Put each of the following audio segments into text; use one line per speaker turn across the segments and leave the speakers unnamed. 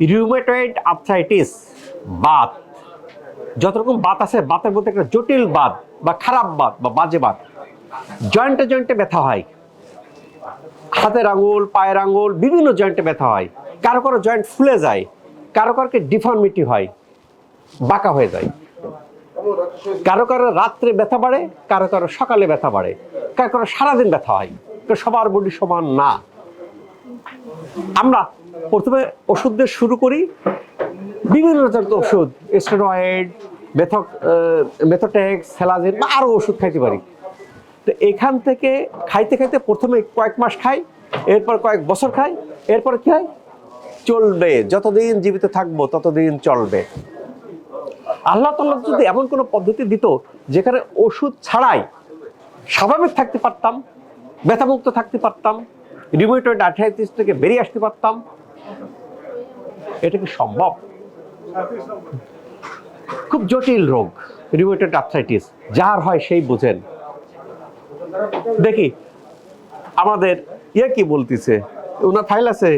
Rheumatoid arthritis Baat যত রকম বাত আছে বাতের মধ্যে একটা জটিল বাত বা খারাপ বাত বা বাজে বাত জয়েন্টে জয়েন্টে ব্যথা হয়। হাতের আঙুল, পায়ের আঙুল, বিভিন্ন জয়েন্টে ব্যথা হয়। কারও কারও জয়েন্ট ফুলে যায়, কারও কারোকে ডিফর্মিটি হয়, বাঁকা হয়ে যায়। কারও কারও রাত্রে ব্যথা বাড়ে, কারও কারও সকালে ব্যথা বাড়ে, কারও কারও সারাদিন ব্যথা হয়। সবার বডি সমান না। আমরা প্রথমে ওষুধ দিয়ে শুরু করি। বিভিন্ন জাতের ওষুধ, স্টেরয়েড, মেথক মেথোটেক্স, সেলাজিন, বা আরও ওষুধ খাইতে পারি। তো এখান থেকে খাইতে খাইতে প্রথমে কয়েক মাস খাই, এরপর কয়েক বছর খাই, এরপর কী হয়? চলবে, যতদিন জীবিত থাকব ততদিন চলবে। আল্লাহ তাল্লাহ যদি এমন কোনো পদ্ধতি দিত যেখানে ওষুধ ছাড়াই স্বাভাবিক থাকতে পারতাম, ব্যথামুক্ত থাকতে পারতাম রিমোটয়েড আর্থাইটিস থেকে বেরিয়ে আসতে পারতাম এটা কি সম্ভব? খুব জটিল রোগ রিমোটয়েড আর্থ্রাইটিস যার হয় সেই বুঝেন। দেখি আমাদের ইয়ে কি বলতেছে? ওনার ফাইল আছে?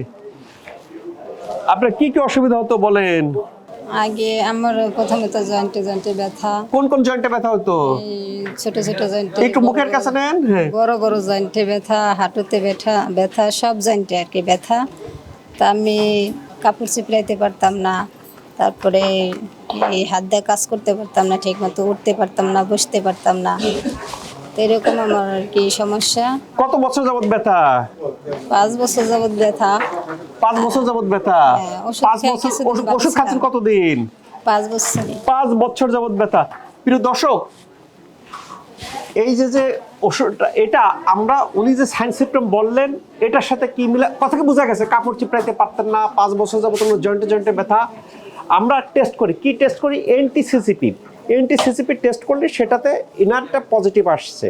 আপনার কি কি অসুবিধা হতো বলেন?
আগে আমার প্রথমে তো জয়েন্টে জয়েন্টে ব্যথা।
কোন কোন জয়েন্টে ব্যথা হতো?
ছোট ছোট জয়েন্টে
একটু মুখের কাছে নেন হ্যাঁ।
বড় বড় জয়েন্টে ব্যথা হাঁটুতে ব্যথা ব্যথা সব জয়েন্টে আর কি ব্যথা। তা আমি কাপড় চিপড়াইতে পারতাম না। তারপরে এই হাত দিয়ে কাজ করতে পারতাম না ঠিক মতো উঠতে পারতাম না বসতে পারতাম না। তো এরকম আমার আর কি সমস্যা।
কত বছর যাবত ব্যথা?
পাঁচ বছর যাবৎ ব্যথা।
পাঁচ বছর যাবত ব্যথা?
হ্যাঁ,
পাঁচ বছর ওষুধ- খাচ্ছেন কতদিন?
পাঁচ বছরে
পাঁচ বছর যাবত ব্যথা। প্রিয় দর্শক এই যে যে ওষুধটা, এটা আমরা উনি যে সায়েন্স সিমটম বললেন, এটার সাথে কি মিলে কথা কি বোঝা গেছে, কাপড় চিপড়াইতে পারতেন না, পাঁচ বছর যাবত কোনো জয়েন্টে জয়েন্টে ব্যথা। আমরা টেস্ট করি। কি টেস্ট করি? এনটিসিসিপি এনটিসিসিপি টেস্ট করলে সেটাতে ইনারটা পজিটিভ আসছে।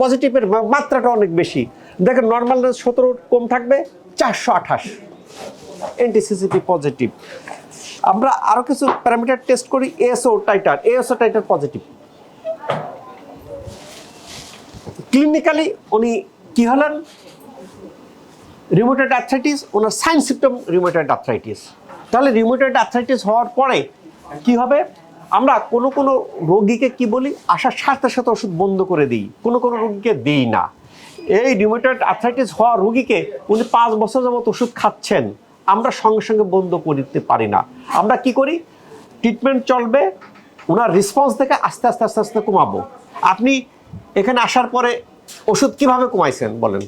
পজিটিভের মাত্রাটা অনেক বেশি। দেখেন নর্মাল সতেরো কম থাকবে, চারশো আঠাশ। এনটিসিসিপি পজিটিভ আমরা আরও কিছু প্যারামিটার টেস্ট করি ASO titre ASO titre positive clinically উনি কি হলেন? রিমোটেড আর্থ্রাইটিস ওনার সাইন সিমটম রিমোটেড আর্থ্রাইটিস তাহলে রিমোটেড আর্থ্রাইটিস হওয়ার পরে কি হবে? আমরা কোনো কোনো রোগীকে কি বলি? আসার সাথে সাথে ওষুধ বন্ধ করে দিই। কোনো কোনো রোগীকে দিই না। এই রিমোটেড আর্থ্রাইটিস হওয়া রোগীকে উনি পাঁচ বছর যাবত ওষুধ খাচ্ছেন। আমরা সঙ্গে সঙ্গে বন্ধ করতে পারি না। আমরা কি করি? ট্রিটমেন্ট চলবে। ওনার রেসপন্স থেকে আস্তে আস্তে আস্তে আস্তে কমাবো। আপনি এখানে আসার পরে ওষুধ কীভাবে কমাইছেন বলেন?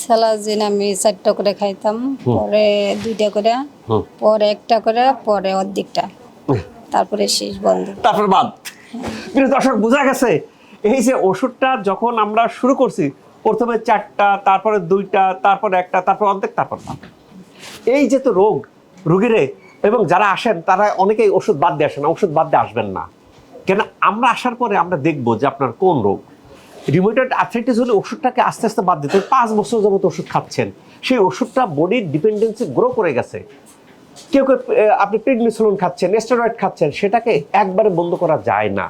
স্যালাজিন আমি চারটা করে খাইতাম পরে দুইটা করে পরে একটা করে পরে অর্ধেকটা। তারপরে শেষ বন্ধ।
তারপর বাদ। প্রিয় দর্শক বোঝা গেছে এই যে ওষুধটা যখন আমরা শুরু করছি প্রথমে চারটা তারপরে দুইটা তারপরে একটা তারপর অর্ধেক তারপর বাদ। এই যে তো রোগ রুগীরে এবং যারা আসেন তারা অনেকেই ওষুধ বাদ দিয়ে আসেন ওষুধ বাদ দিয়ে আসবেন না। কেন আমরা আসার পরে আমরা দেখব যে আপনার কোন রোগ? রিমোটেড আর্থ্রাইটিস হলে ওষুধটাকে আস্তে আস্তে বাদ দিতে পাঁচ বছর যাবত ওষুধ খাচ্ছেন। সেই ওষুধটা বডির ডিপেন্ডেন্সি গ্রো করে গেছে। কেউ কেউ আপনি প্রেডনিসোলন খাচ্ছেন স্টেরয়েড খাচ্ছেন সেটাকে একবারে বন্ধ করা যায় না।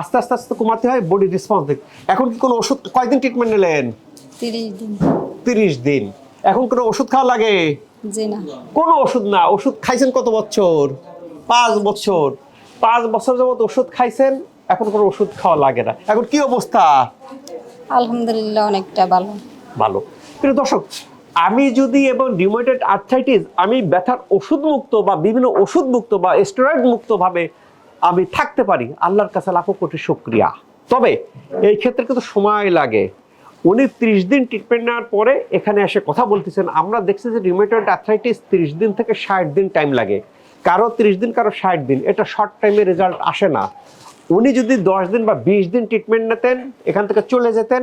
আস্তে আস্তে আস্তে কমাতে হয় বডি রেসপন্স দেখ এখন কি কোনো ওষুধ কয়দিন ট্রিটমেন্ট নিলেন?
তিরিশ দিন।
তিরিশ দিন। এখন কোনো ওষুধ খাওয়া লাগে?
না।
কোনো ওষুধ না। ওষুধ খাইছেন কত বছর? পাঁচ বছর। পাঁচ বছর যাবত ওষুধ খাইছেন এখন কোনো ওষুধ খাওয়া লাগে না। এখন কি অবস্থা?
আলহামদুলিল্লাহ অনেকটা ভালো।
ভালো। প্রিয় দর্শক আমি যদি এবং রিমোটেড আর্থ্রাইটিস আমি ব্যথার ওষুধ মুক্ত বা বিভিন্ন ওষুধ মুক্ত বা স্টেরয়েড মুক্ত ভাবে আমি থাকতে পারি আল্লাহর কাছে লাখো কোটি শুক্রিয়া। তবে এই ক্ষেত্রে কিন্তু সময় লাগে। উনি ত্রিশ দিন ট্রিটমেন্ট নেওয়ার পরে এখানে এসে কথা বলতেছেন আমরা দেখছি যে রিমোটেড আর্থ্রাইটিস ত্রিশ দিন থেকে ষাট দিন টাইম লাগে। কারও ত্রিশ দিন, কারও ষাট দিন। এটা শর্ট টাইমে রেজাল্ট আসে না। উনি যদি দশ দিন বা বিশ দিন ট্রিটমেন্ট নিতেন, এখান থেকে চলে যেতেন,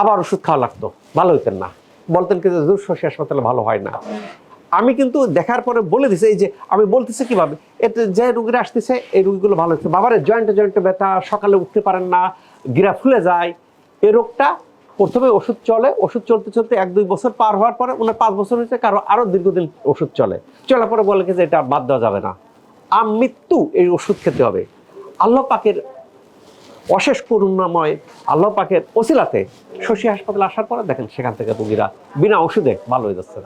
আবার ওষুধ খাওয়া লাগতো। ভালো হইতেন না। বলতেন কিন্তু দূর শশী হাসপাতালে ভালো হয় না। আমি কিন্তু দেখার পরে বলে দিছি, এই যে, আমি বলতেছি কীভাবে? এতে যে রুগীরা আসতেছে, এই রুগীগুলো ভালো হচ্ছে। বাবারে জয়েন্টে জয়েন্টে ব্যথা, সকালে উঠতে পারেন না, গিরা ফুলে যায়। এ রোগটা প্রথমে ওষুধ চলে, ওষুধ চলতে চলতে এক দুই বছর পার হওয়ার পরে ওনার পাঁচ বছর হয়েছে কারও আরও দীর্ঘদিন ওষুধ চলে। চলার পরে বলে যে এটা বাদ দেওয়া যাবে না। আম মৃত্যু এই ওষুধ খেতে হবে। আল্লাহ পাকের অশেষ করুণাময় আল্লাহ পাকের ওসিলাতে শশী হাসপাতালে আসার পরে দেখেন সেখান থেকে রুগীরা বিনা ওষুধে ভালো হয়ে যাচ্ছে।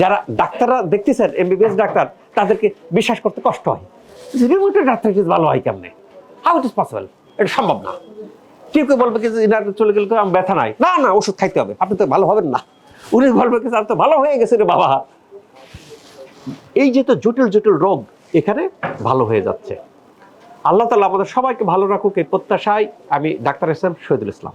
যারা ডাক্তাররা দেখতেছেন এমবিবিএস ডাক্তার, তাদেরকে বিশ্বাস করতে কষ্ট হয়। আর্থ্রাইটিস ভালো হয় কেমনে? হাউ ইট ইস পসিবল এটা সম্ভব না। কেউ কেউ বলবে চলে গেলে আমার ব্যথা নাই। না না, ওষুধ খাইতে হবে। আপনি তো ভালো হবেন না। উনি বলবে কি তো ভালো হয়ে গেছে রে বাবা। এই যে তো জটিল জটিল রোগ এখানে ভালো হয়ে যাচ্ছে। আল্লাহ তালা আমাদের সবাইকে ভালো রাখুক, এই প্রত্যাশায় আমি ডাক্তার ইসলাম শহীদুল ইসলাম।